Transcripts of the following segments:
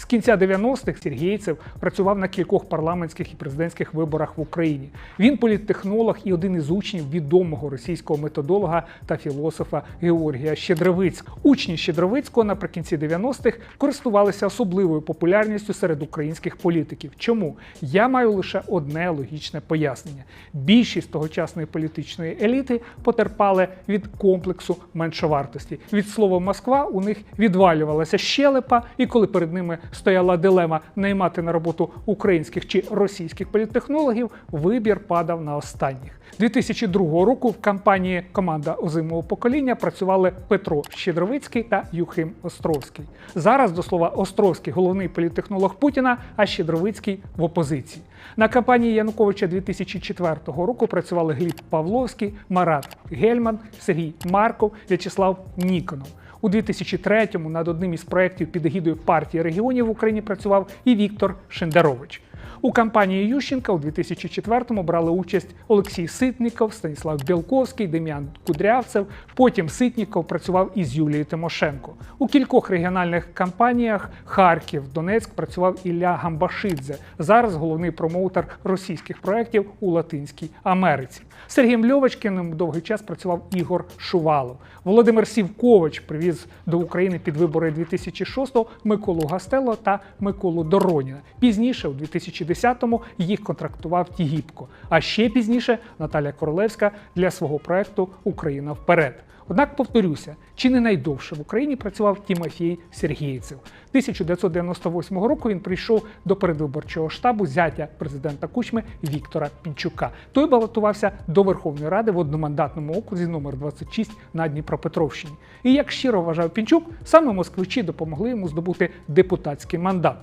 З кінця 90-х Сергійцев працював на кількох парламентських і президентських виборах в Україні. Він політтехнолог і один із учнів відомого російського методолога та філософа Георгія Щедровицького. Учні Щедровицького наприкінці 90-х користувалися особливою популярністю серед українських політиків. Чому? Я маю лише одне логічне пояснення: більшість тогочасної політичної еліти потерпали від комплексу меншовартості. Від слова Москва у них відвалювалася щелепа, і коли перед ними стояла дилема наймати на роботу українських чи російських політтехнологів, вибір падав на останніх. 2002 року в кампанії команда озимого покоління працювали Петро Щедровицький та Юхим Островський. Зараз до слова Островський головний політтехнолог Путіна, а Щедровицький в опозиції. На кампанії Януковича 2004 року працювали Гліб Павловський, Марат Гельман, Сергій Марков, В'ячеслав Ніконов. У 2003-му над одним із проєктів під егідою партії регіонів в Україні працював і Віктор Шендерович. У кампанії Ющенка у 2004-му брали участь Олексій Ситніков, Станіслав Білковський, Дем'ян Кудрявцев. Потім Ситніков працював із Юлією Тимошенко. У кількох регіональних кампаніях Харків, Донецьк працював Ілля Гамбашидзе. Зараз головний промоутер російських проєктів у Латинській Америці. Сергієм Льовочкиним довгий час працював Ігор Шувалов. Володимир Сівкович привіз до України під вибори 2006-го Миколу Гастело та Миколу Дороніна. Пізніше, у 2010-му, їх контрактував Тігіпко. А ще пізніше Наталя Королевська для свого проекту Україна вперед. Однак повторюся, чи не найдовше в Україні працював Тімофій Сергійцев. 1998 року він прийшов до передвиборчого штабу зятя президента Кучми Віктора Пінчука. Той балотувався до Верховної Ради в одномандатному окрузі номер 26 на Дніпропетровщині. І як щиро вважав Пінчук, саме москвичі допомогли йому здобути депутатський мандат.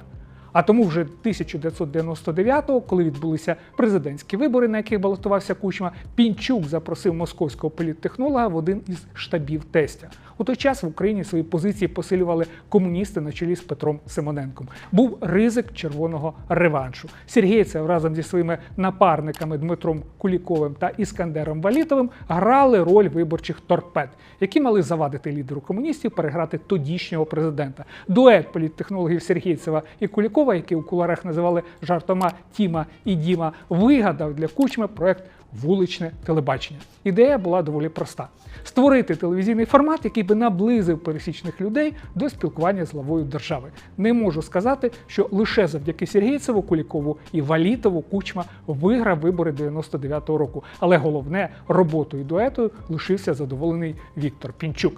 А тому вже 1999-го, коли відбулися президентські вибори, на яких балотувався Кучма, Пінчук запросив московського політтехнолога в один із штабів тестя. У той час в Україні свої позиції посилювали комуністи на чолі з Петром Симоненком. Був ризик червоного реваншу. Сергійцев разом зі своїми напарниками Дмитром Куліковим та Іскандером Валітовим грали роль виборчих торпед, які мали завадити лідеру комуністів переграти тодішнього президента. Дует політтехнологів Сергійцева і Кулікова, який у куларах називали жартома Тіма і Діма, вигадав для кучми проект вуличне телебачення. Ідея була доволі проста: створити телевізійний формат, який би наблизив пересічних людей до спілкування з главою держави. Не можу сказати, що лише завдяки Сергійцеву, Кулікову і Валітову Кучма виграв вибори 99-го року. Але головне роботою дуету лишився задоволений Віктор Пінчук.